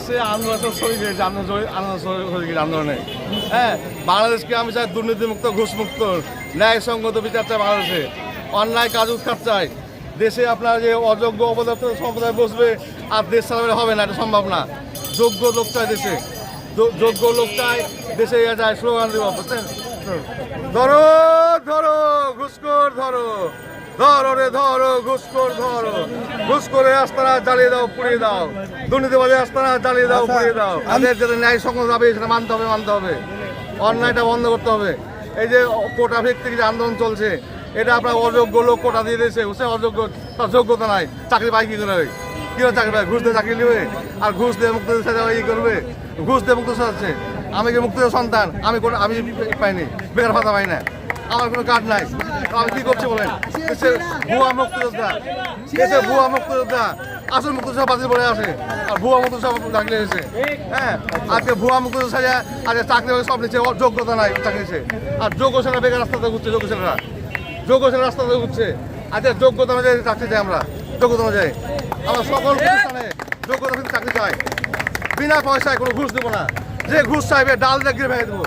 দেশে আন্দোলন শরীর হয়েছে আন্দোলন আন্দোলন শরীর আন্দোলনে হ্যাঁ বাংলাদেশকে আমি চাই দুর্নীতিমুক্ত, ঘুষমুক্ত, ন্যায়সঙ্গত বিচার চাই বাংলাদেশে। অন্যায় কাজ উৎখাত চাই। দেশে আপনার যে অযোগ্য অপদার্থ সম্প্রদায় বসবে, আর দেশ চালাবে হবে না, এটা সম্ভব না। যোগ্য লোক চাই দেশে। যোগ্য লোক চাই দেশে যায়, স্লোগান দেবো, বুঝছেন? ধরো ধরো ঘুষখোর ধরো। ধরো রে ধরো ঘুষখোর ধরো। ঘুষ করে আস্তানা জ্বালিয়ে দাও পুড়িয়ে দাও। দুর্নীতিবাজে আস্তানা জ্বালিয়ে দাও পুড়িয়ে দাও। তাদের যাতে ন্যায় সঙ্গত হবে সেটা মানতে হবে মানতে হবে। অন্যায়টা বন্ধ করতে হবে। এই যে কোটা ভিত্তিক যে আন্দোলন চলছে এটা আপনার অযোগ্য লোক কোটা দিয়ে দিয়েছে। সে অযোগ্য তার যোগ্যতা নাই। চাকরি পাই কি করে? কি করে চাকরি পায়? ঘুষ দিয়ে চাকরি নেবে? আর ঘুষ দিয়ে মুক্ত ই করবে? ঘুষ দিয়ে মুক্ত সাজাচ্ছে আমি কি মুক্ত সন্তান? আমি আমি পাইনি। বেকার ভাতা পাই না। আমার কোনো কার্ড নাই। আমি কি করছি বলেন? দেশে ভুয়া মুক্তিযোদ্ধা। দেশে ভুয়া মুক্তিযোদ্ধা। আসল মুক্তিযোদ্ধা বাতিল পড়ে আসে। আর ভুয়া মুক্তিযোদ্ধা চাকরি হয়েছে হ্যাঁ? আজকে ভুয়া মুক্তিযোদ্ধা সাজা আজকে চাকরি সব নিচ্ছে। যোগ্যতা নাই চাকরি আর যোগ্য ছেলেরা বেকার রাস্তাতে ঘুরছে, যোগ্য ছেলেরা যোগ্য ছেলেরা রাস্তাতে ঘুরছে। আজকে যোগ্যতা অনুযায়ী চাকরি চাই আমরা। যোগ্যতা অনুযায়ী। আমরা সকল প্রতিষ্ঠানে যোগ্যতা কিন্তু চাকরি চাই। বিনা পয়সায় কোনো ঘুষ দেবো না। যে ঘুষ চাইবে, ডাল দিয়ে ভেঙে দেবো।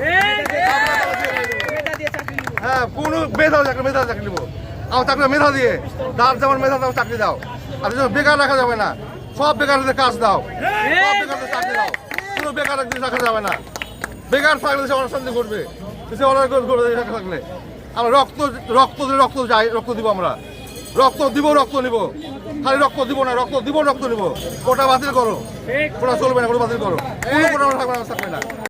হ্যাঁ কোনো মেধা চাকরি মেধা চাকরি নেব। আমার চাকরি মেধা দিয়ে। তার যেমন মেধা দাও চাকরি দাও। আর বেকার রাখা যাবে না, সব বেকারদের কাজ দাও। সব চাকরি দাও। কোনো বেকার রাখা যাবে না। বেকার থাকলে দেশে অশান্তি ঘটবে দেশে অনেক ঘটবে থাকলে। আমরা রক্ত রক্ত রক্ত চাই, রক্ত দিব আমরা। রক্ত দিব, রক্ত নিব। খালি রক্ত দিব না, রক্ত দিব, রক্ত নিব। কোটা বাতিল করো। কোটা চলবে না কোটা বাতিল করো। কোনো কোটা থাকবে না থাকবে না।